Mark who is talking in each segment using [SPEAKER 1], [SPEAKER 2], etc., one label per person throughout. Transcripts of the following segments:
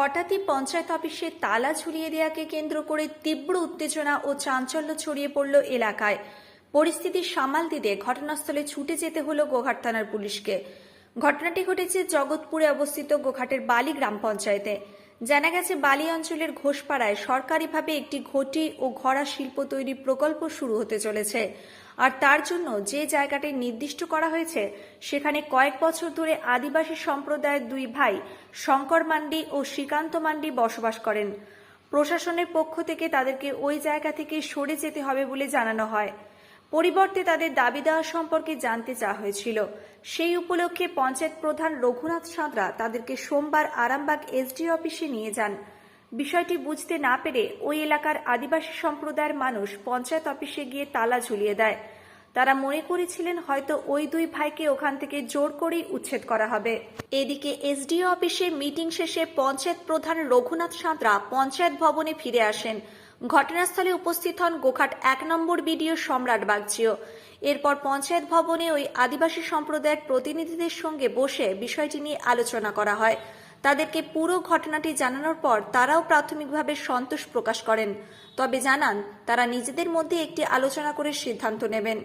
[SPEAKER 1] হঠাৎই পঞ্চায়েত অফিসে তালা ঝুলিয়ে দেওয়াকে কেন্দ্র করে তীব্র উত্তেজনা ও চাঞ্চল্য ছড়িয়ে পড়ল এলাকায়। পরিস্থিতি সামাল দিতে ঘটনাস্থলে ছুটে যেতে হলো গোঘাট থানার পুলিশকে। ঘটনাটি ঘটেছে জগৎপুরে অবস্থিত গোঘাটের বালি গ্রাম পঞ্চায়েতে। জানা গেছে, বালি অঞ্চলের ঘোষপাড়ায় সরকারিভাবে একটি ঘটি ও ঘোড়া শিল্প তৈরি প্রকল্প শুরু হতে চলেছে। আর তার জন্য যে জায়গাটি নির্দিষ্ট করা হয়েছে, সেখানে কয়েক বছর ধরে আদিবাসী সম্প্রদায়ের দুই ভাই, শঙ্কর মান্ডি ও শ্রীকান্ত মান্ডি বসবাস করেন। প্রশাসনের পক্ষ থেকে তাদেরকে ওই জায়গা থেকে সরে যেতে হবে বলে জানানো হয়। পরিবর্তে তাদের দাবি দেওয়া সম্পর্কে জানতে চাওয়া হয়েছিল। সেই উপলক্ষে পঞ্চায়েত প্রধান রঘুনাথ সাঁতরা তাদেরকে সোমবার আরামবাগ এসডি অফিসে নিয়ে যান। বিষয়টি বুঝতে না পেরে ওই এলাকার আদিবাসী সম্প্রদায়ের মানুষ পঞ্চায়েত অফিসে গিয়ে তালা ঝুলিয়ে দেয়। তারা মনে করেছিলেন হয়তো ওই দুই ভাইকে ওখান থেকে জোর করেই উচ্ছেদ করা হবে। এদিকে এসডিও অফিসে মিটিং শেষে পঞ্চায়েত প্রধান রঘুনাথ সাঁতরা পঞ্চায়েত ভবনে ফিরে আসেন। ঘটনাস্থলে উপস্থিত হন গোঘাট এক নম্বর বিডিও সম্রাট বাগচিও। এরপর পঞ্চায়েত ভবনে ওই আদিবাসী সম্প্রদায়ের প্রতিনিধিদের সঙ্গে বসে বিষয়টি নিয়ে আলোচনা করা হয়। তাদেরকে পুরো ঘটনাটি জানানোর পর তারাও প্রাথমিকভাবে সন্তোষ প্রকাশ করেন। তবে জানান, তারা নিজেদের মধ্যে একটি আলোচনা করে সিদ্ধান্ত নেবেন।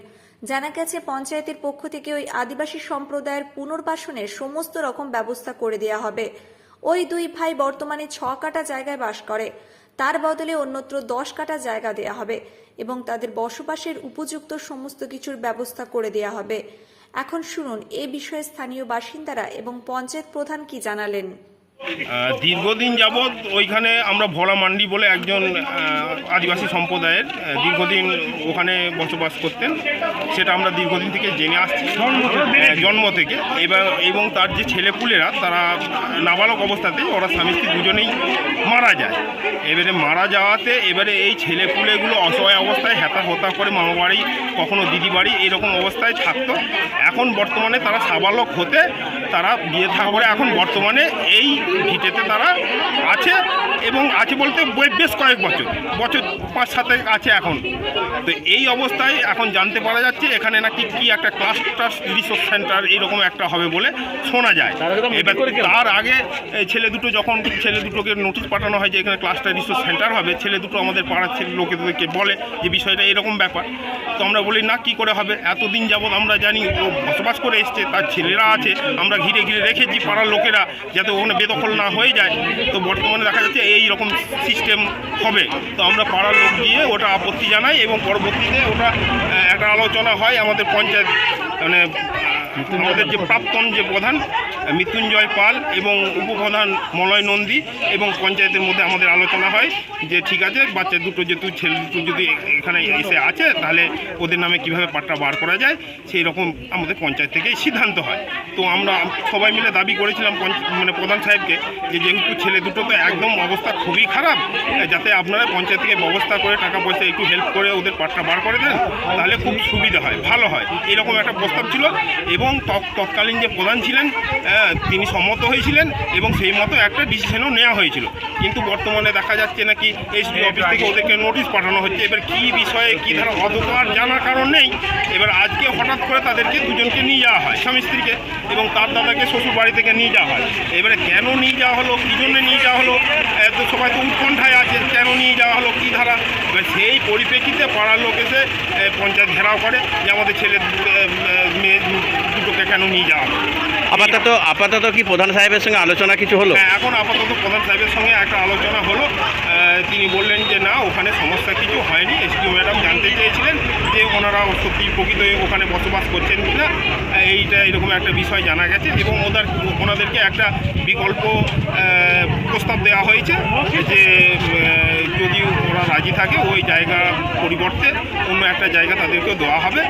[SPEAKER 1] জানা গেছে, পঞ্চায়েতের পক্ষ থেকে ওই আদিবাসী সম্প্রদায়ের পুনর্বাসনের সমস্ত রকম ব্যবস্থা করে দেওয়া হবে। ওই দুই ভাই বর্তমানে ছ কাটা জায়গায় বাস করে। তার বদলে অন্যত্র দশ কাটা জায়গা দেয়া হবে এবং তাদের বসবাসের উপযুক্ত সমস্ত কিছুর ব্যবস্থা করে দেয়া হবে। এখন শুনুন এ বিষয়ে স্থানীয় বাসিন্দারা এবং পঞ্চায়েত প্রধান কি জানালেন?
[SPEAKER 2] দীর্ঘদিন যাবৎ ওইখানে আমরা ভোলা মান্ডি বলে একজন আদিবাসী সম্প্রদায়ের দীর্ঘদিন ওখানে বসবাস করতেন। সেটা আমরা দীর্ঘদিন থেকে জেনে আসছি। জন্ম থেকে। এবার, এবং তার যে ছেলেপুলেরা, তারা নাবালক অবস্থাতেই ওরা স্বামী স্ত্রী দুজনেই মারা যায়। এবারে মারা যাওয়াতে এবারে এই ছেলেপুলেগুলো অসহায় অবস্থায় হেতা হতা করে মামা বাড়ি, কখনো দিদি বাড়ি এরকম অবস্থায় থাকতো। এখন বর্তমানে তারা সাবালক হতে তারা বিয়ে থা করে এখন বর্তমানে এই ভিটেতে তারা আছে এবং আছে বলতে বেশ কয়েক বছর বছর পাঁচ সাথে আছে এখন। তো এই অবস্থায় এখন জানতে পারা যাচ্ছে এখানে নাকি কি একটা ক্লাস ক্লাস্টার রিসোর্স সেন্টার এইরকম একটা হবে বলে শোনা যায়। এবার তার আগে এই ছেলে দুটো যখন ছেলে দুটোকে নোটিশ পাঠানো হয় যে এখানে ক্লাস্টার রিসোর্স সেন্টার হবে ছেলে দুটো আমাদের পাড়ার ছেলে লোকেদেরকে বলে যে বিষয়টা এরকম ব্যাপার। তো আমরা বলি না কি করে হবে? এতদিন যাবৎ আমরা জানি ও বসবাস করে এসছে তার ছেলেরা আছে আমরা ঘিরে ঘিরে রেখেছি পাড়ার লোকেরা যাতে ওখানে বেদখল না হয়ে যায়, তো বর্তমানে দেখা যাচ্ছে এই রকম সিস্টেম হবে। তো আমরা পাড়ার লোক গিয়ে ওটা আপত্তি জানাই এবং পরবর্তীতে ওটা একটা আলোচনা হয় আমাদের পঞ্চায়েত মানে আমাদের যে প্রাক্তন যে প্রধান, মৃত্যুঞ্জয় পাল এবং উপপ্রধান মলয় নন্দী এবং পঞ্চায়েতের মধ্যে আমাদের আলোচনা হয় যে ঠিক আছে, বাচ্চা দুটো যেহেতু ছেলে দুটো যদি এখানে এসে আছে, তাহলে ওদের নামে কীভাবে পাট্টা বার করা যায়, সেই রকম আমাদের পঞ্চায়েত থেকে সিদ্ধান্ত হয়। তো আমরা সবাই মিলে দাবি করেছিলাম মানে প্রধান সাহেবকে যে যেহেতু ছেলে দুটো, তো একদম অবস্থা খুবই খারাপ। যাতে আপনারা পঞ্চায়েত থেকে ব্যবস্থা করে টাকা পয়সা একটু হেল্প করে ওদের পাট্টা বার করে দেন, তাহলে খুব সুবিধা হয়, ভালো হয়। এরকম একটা প্রস্তাব ছিল এবং তৎ- তৎকালীন যে প্রধান ছিলেন আহ, তিনি সম্মত হয়েছিলেন এবং সেই মতো একটা ডিসিশনও নেওয়া হয়েছিল। কিন্তু বর্তমানে দেখা যাচ্ছে নাকি এসডি অফিস থেকে ওদেরকে নোটিশ পাঠানো হচ্ছে। এবার কী বিষয়ে কী ধারা অত আর জানার কারণ নেই এবার আজকে হঠাৎ করে তাদেরকে দুজনকে নিয়ে যাওয়া হয় স্বামী স্ত্রীকে এবং তার দাদাকে শ্বশুর বাড়ি থেকে নিয়ে যাওয়া হয়। এবারে কেন নিয়ে যাওয়া হলো কী জন্য নিয়ে যাওয়া হলো এ, তো সবাই তো উৎকণ্ঠায় আছে কেন নিয়ে যাওয়া হলো কী ধারা? এবার সেই পরিপ্রেক্ষিতে পাড়ার লোক এসে পঞ্চায়েত ঘেরাও করে যে আমাদের ছেলে মেয়ে দুটোকে কেন নিয়ে যাওয়া
[SPEAKER 3] আপাতত আপাতত কি প্রধান সাহেবের সঙ্গে আলোচনা কিছু হলো?
[SPEAKER 2] হ্যাঁ এখন আপাতত প্রধান সাহেবের সঙ্গে একটা আলোচনা হলো। তিনি বললেন যে না ওখানে সমস্যা কিছু হয়নি। এসপি ম্যাডাম জানতে যে ওনারা সত্যি প্রকৃত ওখানে বসবাস করছেন কিনা এইটা এরকম একটা বিষয় জানা গেছে এবং ওদের ওনাদেরকে একটা বিকল্প প্রস্তাব দেওয়া হয়েছে যে যদি ওরা রাজি থাকে ওই জায়গা পরিবর্তে অন্য একটা জায়গা তাদেরকে দেওয়া হবে।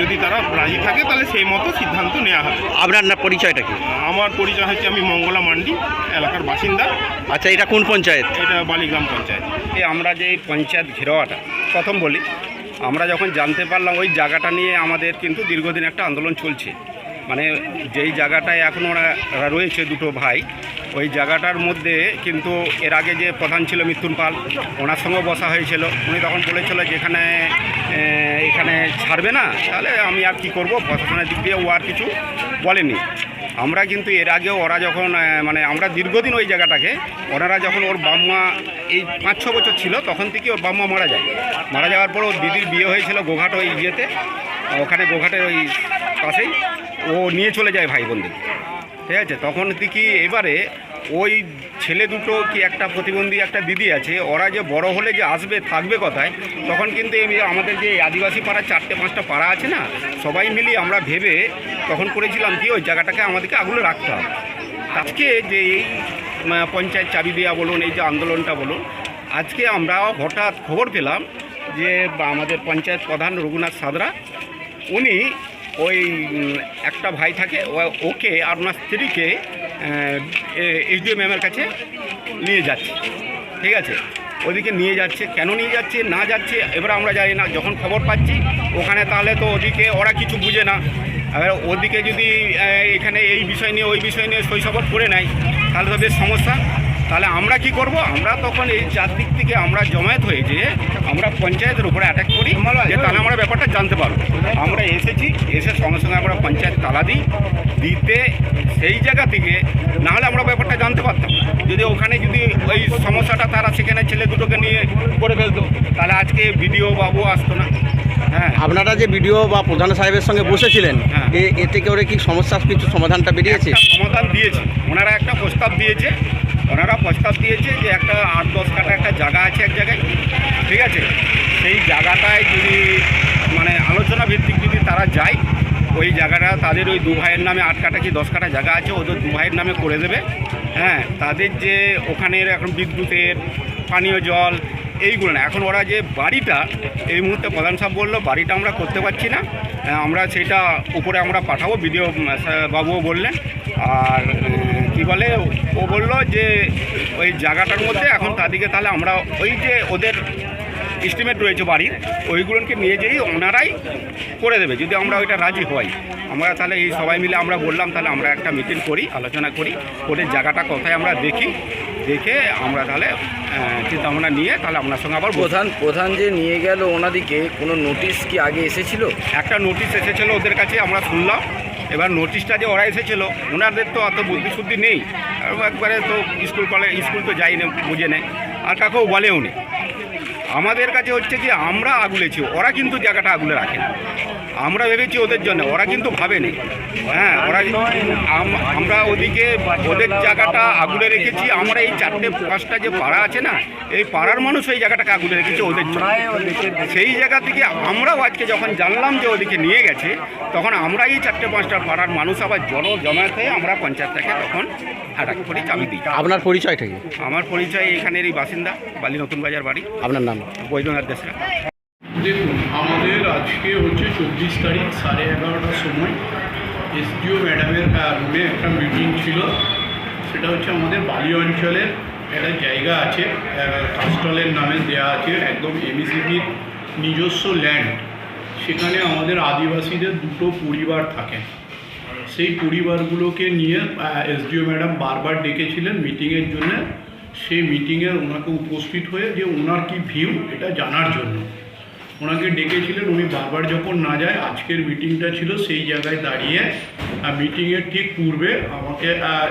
[SPEAKER 2] যদি তারা রাজি থাকে তাহলে সেই মতো সিদ্ধান্ত নেওয়া হবে।
[SPEAKER 3] আপনার না পরিচয়টা কি?
[SPEAKER 2] আমার পরিচয় হচ্ছে আমি মঙ্গলা মান্ডি এলাকার বাসিন্দা।
[SPEAKER 3] আচ্ছা এটা কোন পঞ্চায়েত?
[SPEAKER 2] এটা বালিগ্রাম পঞ্চায়েত।
[SPEAKER 4] এই আমরা যে এই পঞ্চায়েত ঘেরোয়াটা প্রথম বলি আমরা যখন জানতে পারলাম ওই জায়গাটা নিয়ে আমাদের কিন্তু দীর্ঘদিন একটা আন্দোলন চলছে। মানে যেই জায়গাটায় এখন ওরা রয়েছে দুটো ভাই, ওই জায়গাটার মধ্যে কিন্তু এর আগে যে প্রধান ছিল মিথুন পাল, ওনার সঙ্গে বসা হয়েছিল। উনি তখন বলেছিল যে এখানে এখানে ছাড়বে না, তাহলে আমি আর কি করব? প্রশাসনের দিক দিয়ে ও আর কিছু বলেনি। আমরা কিন্তু এর আগেও ওরা যখন মানে আমরা দীর্ঘদিন ওই জায়গাটাকে, ওনারা যখন ওর বাম্মা এই পাঁচ ছ বছর ছিল, তখন থেকে ওর বাম্মা মারা যায়। মারা যাওয়ার পর ওর দিদির বিয়ে হয়েছিল গোঘাট ওই ইয়েতে, ওখানে গোঘাটের ওই পাশেই। ও নিয়ে চলে যায় ভাই বোনদের। ঠিক আছে? তখন থেকে এবারে ওই ছেলে দুটো কি একটা প্রতিবন্ধী একটা দিদি আছে, ওরা যে বড় হলে যে আসবে, থাকবে কথায়? তখন কিন্তু এই আমাদের যে আদিবাসী পাড়া চারটে পাঁচটা পাড়া আছে না, সবাই মিলিয়ে আমরা ভেবে তখন করেছিলাম কি, ওই জায়গাটাকে আমাদেরকে আগুলে রাখতে হবে। আজকে যে এই পঞ্চায়েত চাবি দেওয়া বলুন, এই যে আন্দোলনটা বলুন, আজকে আমরা হঠাৎ খবর পেলাম যে আমাদের পঞ্চায়েত প্রধান রঘুনাথ সাদরা উনি ওই একটা ভাই থাকে ওকে আর ওনার স্ত্রীকে এইচডিও ম্যামের কাছে নিয়ে যাচ্ছে। ঠিক আছে? ওদিকে নিয়ে যাচ্ছে। কেন নিয়ে যাচ্ছে? না যাচ্ছে? এবার আমরা জানি না। যখন খবর পাচ্ছি, ওখানে তাহলে তো ওদিকে ওরা কিছু বুঝে না। এবার ওদিকে যদি এখানে এই বিষয় নিয়ে, ওই বিষয় নিয়ে শৈশবত করে নেয়, তাহলে তো বেশ সমস্যা। তাহলে আমরা কি করব? আমরা তখন এই চারদিক থেকে আমরা জমায়েত হয়ে যে আমরা পঞ্চায়েতের উপরে অ্যাটাক করি যে তাহলে আমরা ব্যাপারটা জানতে পারব। আমরা এসেছি এসে সঙ্গে সঙ্গে আমরা পঞ্চায়েত তালা দিই দিতে সেই জায়গা থেকে নাহলে আমরা ব্যাপারটা জানতে পারতাম যদি ওখানে যদি ওই সমস্যাটা তারা সেখানে ছেলে দুটোকে নিয়ে করে ফেলতো তাহলে আজকে বিডিও বাবু আসতো না। হ্যাঁ।
[SPEAKER 3] আপনারা যে বিডিও বা প্রধান সাহেবের সঙ্গে বসেছিলেন
[SPEAKER 4] হ্যাঁ।
[SPEAKER 3] এ- এতে করে কি সমস্যার কিছু সমাধানটা বেরিয়েছে?
[SPEAKER 4] সমাধান দিয়েছে। ওনারা একটা প্রস্তাব দিয়েছে ওনারা প্রস্তাব দিয়েছে যে একটা আট দশ কাটা একটা জায়গা আছে এক জায়গায়। ঠিক আছে? সেই জায়গাটায় যদি মানে আলোচনা ভিত্তিক যদি তারা যায়, ওই জায়গাটা তাদের ওই দু ভাইয়ের নামে আট কাটা কি দশ কাটা জায়গা আছে, ওদের দু ভাইয়ের নামে করে দেবে। হ্যাঁ তাদের যে ওখানের এখন বিদ্যুতের, পানীয় জল, এইগুলো না। এখন ওরা যে বাড়িটা, এই মুহূর্তে প্রধান সাহেব বলল, বাড়িটা আমরা করতে পারছি না। আমরা সেটা উপরে আমরা পাঠাবো। বিডিও বাবুও বললেন। আর কি বলে ও বলল যে ওই জায়গাটার মধ্যে এখন তাদেরকে তাহলে আমরা ওই যে ওদের এস্টিমেট রয়েছে বাড়ির ওইগুলোকে নিয়ে যেয়েই ওনারাই করে দেবে যদি আমরা ওইটা রাজি হই। আমরা তাহলে এই সবাই মিলে আমরা বললাম তাহলে আমরা একটা মিটিং করি আলোচনা করি ওদের জায়গাটা কোথায় আমরা দেখি দেখে আমরা তাহলে চিন্তা ভাবনা নিয়ে তাহলে আপনার সঙ্গে আবার
[SPEAKER 5] প্রধান প্রধান যে নিয়ে গেল ওনাদিকে কোনো নোটিশ কি আগে এসেছিল?
[SPEAKER 4] একটা নোটিশ এসেছিল ওদের কাছে আমরা শুনলাম। এবার নোটিশটা যে ওরা এসেছিল, ওনাদের তো অত বুদ্ধিশুদ্ধি নেই। একবারে তো স্কুল কলেজ স্কুল তো যাই না বুঝে নেয়। আর কাকেও বলেও নি আমাদের কাছে হচ্ছে যে আমরা আগুলেছি ওরা কিন্তু জায়গাটা আগুলে রাখেন। আমরা ভেবেছি ওদের জন্য ওরা কিন্তু ভাবেনি। হ্যাঁ ওরা আম- আমরা ওদিকে ওদের জায়গাটা আগুলে রেখেছি আমরা এই চারটে পাঁচটা যে পাড়া আছে না এই পাড়ার মানুষ এই জায়গাটাকে আগুলে রেখেছে ওদের জন্য। সেই জায়গা থেকে আমরাও আজকে যখন জানলাম যে ওদিকে নিয়ে গেছে তখন আমরা এই চারটে পাঁচটা পাড়ার মানুষ আবার জন জমায়েত হয়ে আমরা পঞ্চায়েত পঞ্চায়েতটাকে তখন হাটাক করে চাবি দিই।
[SPEAKER 3] আপনার পরিচয়টা কি?
[SPEAKER 4] আমার পরিচয় এখানেরই বাসিন্দা বালি নতুন বাজার বাড়ি।
[SPEAKER 3] আপনার নাম?
[SPEAKER 4] বৈদ্যনাথ দেশরা
[SPEAKER 6] দেখুন আমাদের আজকে হচ্ছে চব্বিশ তারিখ সাড়ে এগারোটার সময় এসডিও ম্যাডামের রুমে একটা মিটিং ছিল। সেটা হচ্ছে আমাদের বালি অঞ্চলের একটা জায়গা আছে কাস্টলের নামে দেওয়া আছে একদম এমএসিবির নিজস্ব ল্যান্ড সেখানে আমাদের আদিবাসীদের দুটো পরিবার থাকে সেই পরিবারগুলোকে নিয়ে এসডিও ম্যাডাম বারবার ডেকেছিলেন মিটিংয়ের জন্য। সেই মিটিংয়ে ওনাকে উপস্থিত হয়ে যে ওনার কি ভিউ এটা জানার জন্য। ওনাকে ডেকেছিলেন, উনি বারবার যখন না যায়, আজকের মিটিংটা ছিল সেই জায়গায় দাঁড়িয়ে মিটিংয়ের ঠিক পূর্বে আমাকে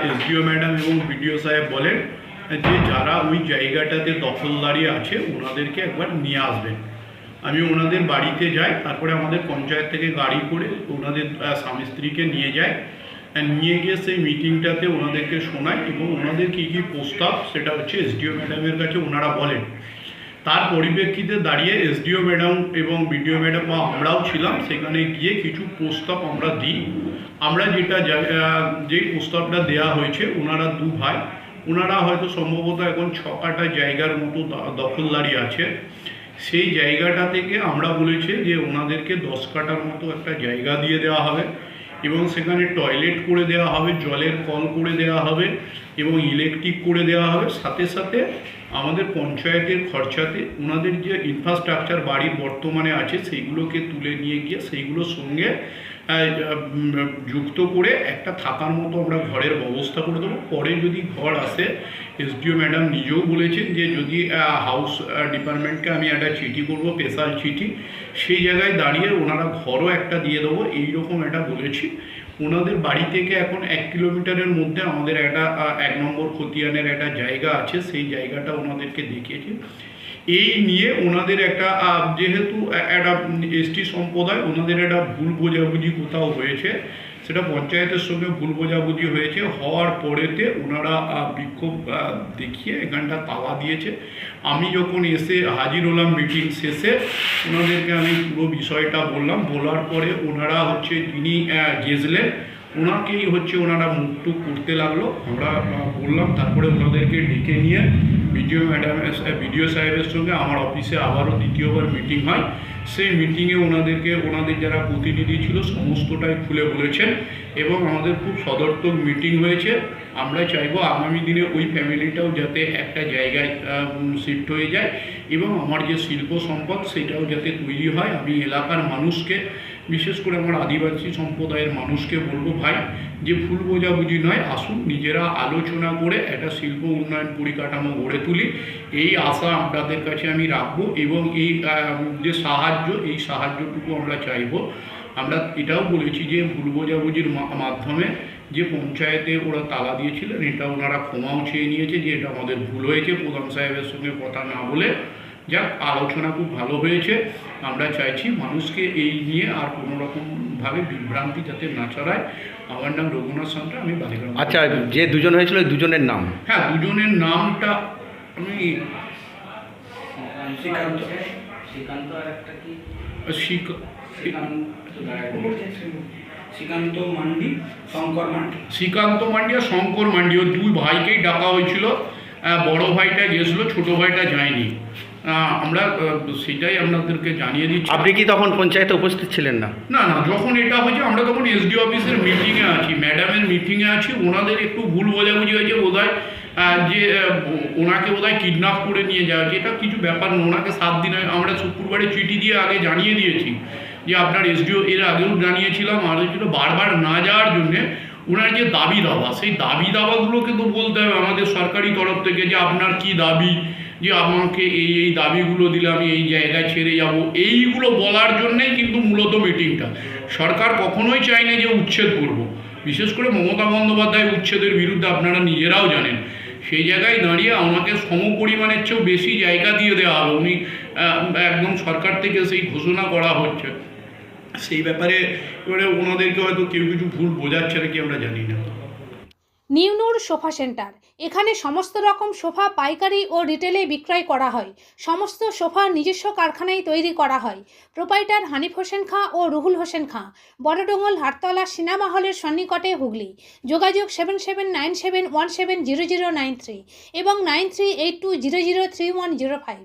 [SPEAKER 6] এসডিও ম্যাডাম এবং বিডিও সাহেব বলেন যে যারা ওই জায়গাটাতে দখলদারি আছে, ওনাদেরকে একবার নিয়ে আসবেন। আমি ওনাদের বাড়িতে যাই, তারপরে আমাদের পঞ্চায়েত থেকে গাড়ি করে ওনাদের স্বামী স্ত্রীকে নিয়ে আর নিয়ে গিয়ে সেই মিটিংটাতে ওনাদেরকে শোনায় এবং ওনাদের কী কী প্রস্তাব, সেটা হচ্ছে এসডিও ম্যাডামের কাছে ওনারা বলেন। তার পরিপ্রেক্ষিতে দাঁড়িয়ে এসডিও ম্যাডাম এবং বিডিও ম্যাডাম বা আমরাও ছিলাম, সেখানে গিয়ে কিছু প্রস্তাব আমরা দিই। আমরা যেটা যেই প্রস্তাবটা দেওয়া হয়েছে, ওনারা দু ভাই। ওনারা হয়তো সম্ভবত এখন ছ কাটা জায়গার মতো দখলদারি আছে। সেই জায়গাটা থেকে আমরা বলেছি যে ওনাদেরকে দশ কাটার মতো একটা জায়গা দিয়ে দেওয়া হবে। এবং সেখানে টয়লেট করে দেওয়া হবে, জলের কল করে দেওয়া হবে এবং ইলেকট্রিক করে দেওয়া হবে। সাথে সাথে আমাদের পঞ্চায়েতের খরচাতে ওনাদের যে ইনফ্রাস্ট্রাকচার বাড়ি বর্তমানে আছে, সেইগুলোকে তুলে নিয়ে গিয়ে সেইগুলোর সঙ্গে যুক্ত করে একটা থাকার মতো আমরা ঘরের ব্যবস্থা করে দেবো। পরে যদি ঘর আসে, এসডিও ম্যাডাম নিজেও বলেছেন যে যদি হাউস ডিপার্টমেন্টকে আমি একটা চিঠি করব স্পেশাল চিঠি, সেই জায়গায় দাঁড়িয়ে ওনারা ঘরও একটা দিয়ে দেবো। এইরকম একটা বলেছি। ওনাদের বাড়ি থেকে এখন এক কিলোমিটারের মধ্যে আমাদের একটা এক নম্বর খতিয়ানের একটা জায়গা আছে, সেই জায়গাটা ওনাদেরকে দেখিয়েছে। এই নিয়ে ওনাদের একটা যেহেতু একটা এসটি সম্প্রদায়, ওনাদের একটা ভুল বোঝাবুঝি কোথাও হয়েছে। সেটা পঞ্চায়েতের সঙ্গে ভুল বোঝাবুঝি হয়েছে। হওয়ার পরেতে ওনারা বিক্ষোভ দেখিয়ে এখানটা তালা দিয়েছে। আমি যখন এসে হাজির হলাম মিটিং শেষে, ওনাদেরকে আমি পুরো বিষয়টা বললাম। বলার পরে ওনারা হচ্ছে, যিনি গেজলেন, ওনাকেই হচ্ছে ওনারা মুক্ত করতে লাগল। আমরা বললাম, তারপরে ওনাদেরকে ডেকে নিয়ে বিডিও ম্যাডাম বিডিও সাহেবের সঙ্গে আমার অফিসে আবারও দ্বিতীয়বার মিটিং হয়। সেই মিটিংয়ে ওনাদেরকে, ওনাদের যারা প্রতিনিধি ছিল, সমস্তটাই খুলে বলেছেন এবং আমাদের খুব সদর্থক মিটিং হয়েছে। আমরা চাইব আগামী দিনে ওই ফ্যামিলিটাও যাতে একটা জায়গায় শিফট হয়ে যায় এবং আমার যে শিল্প সম্পদ, সেটাও যাতে তৈরি হয়। আমি এলাকার মানুষকে বিশেষ করে আমার আদিবাসী সম্প্রদায়ের মানুষকে বলব ভাই, যে ভুল বোঝাবুঝি নয়, আসুন নিজেরা আলোচনা করে একটা শিল্প উন্নয়ন পরিকাঠামো গড়ে তুলি। এই আশা আপনাদের কাছে আমি রাখব এবং এই যে সাহায্য, এই সাহায্যটুকু আমরা চাইব। আমরা এটাও বলেছি যে ভুল বোঝাবুঝির মাধ্যমে যে পঞ্চায়েতে ওরা তালা দিয়েছিলেন, এটা ওনারা ক্ষমাও চেয়ে নিয়েছে যে এটা আমাদের ভুল হয়েছে, প্রধান সাহেবের সঙ্গে কথা না বলে। যাক, আলোচনা খুব ভালো হয়েছে। আমরা চাইছি মানুষকে এই নিয়ে আর কোনো রকমভাবে বিভ্রান্তি যাতে না ছড়ায়। আমার নাম রঘুনাথ সান্তা আমি বালিগ্রাম
[SPEAKER 3] আচ্ছা যে দুজন হয়েছিল দুজনের নাম?
[SPEAKER 6] হ্যাঁ দুজনের নামটা আমি
[SPEAKER 7] শ্রীকান্ত শ্রীকান্ত আর একটা কি? শ্রীকান্ত মান্ডি শঙ্কর মান্ডি।
[SPEAKER 6] শ্রীকান্ত মান্ডি আর শঙ্কর মান্ডি ওই দুই ভাইকেই ডাকা হয়েছিল। বড় ভাইটা গেছিল ছোট ভাইটা যায়নি। আমরা সেটাই আপনাদেরকে জানিয়ে দিচ্ছি।
[SPEAKER 3] আপনি কি তখন পঞ্চায়েতে উপস্থিত ছিলেন না?
[SPEAKER 6] না না যখন এটা হয়েছে আমরা তখন এসডি অফিসের মিটিংয়ে আছি ম্যাডামের মিটিংয়ে আছি ওনাদের একটু ভুল বোঝাবুঝি হয়েছে বোধহয় যে ওনাকে বোধহয় কিডন্যাপ করে নিয়ে যাওয়া হয়েছে এটা কিছু ব্যাপার না ওনাকে সাত দিন আগে- আমরা শুক্রবারে চিঠি দিয়ে আগে জানিয়ে দিয়েছি যে আপনার এসডিও এর আগেও জানিয়েছিলাম আর বারবার না যাওয়ার জন্যে ওনার যে দাবি দাবা, সেই দাবি দাবাগুলোকে তো বলতে হবে আমাদের সরকারি তরফ থেকে যে আপনার কি দাবি, যে আমাকে এই এই দাবিগুলো দিলে আমি এই জায়গায় ছেড়ে যাব। এইগুলো বলার জন্যেই কিন্তু মূলত মিটিংটা। সরকার কখনোই চায় না যে উচ্ছেদ করব। বিশেষ করে মমতা বন্দ্যোপাধ্যায় উচ্ছেদের বিরুদ্ধে আপনারা নিজেরাও জানেন। সেই জায়গায় দাঁড়িয়ে আমাকে সম পরিমাণের চেয়েও বেশি জায়গা দিয়ে দেওয়া হবে। উনি একদম সরকার থেকে সেই ঘোষণা করা হচ্ছে। সেই ব্যাপারে এবারে ওনাদেরকে হয়তো কেউ কিছু ভুল বোঝাচ্ছে নাকি আমরা জানি না।
[SPEAKER 8] নিউনুর সোফা সেন্টার। এখানে সমস্ত রকম সোফা পাইকারি ও রিটেলে বিক্রয় করা হয়। সমস্ত সোফা নিজস্ব কারখানায় তৈরি করা হয়। প্রোপাইটার হানিফ হোসেন খাঁ ও রুহুল হোসেন খাঁ। বড়ডোঙ্গল হাটতলা সিনেমা হলের সন্নিকটে হুগলি। যোগাযোগ seven seven nine seven one seven zero zero nine three এবং nine three eight two zero zero three one zero five.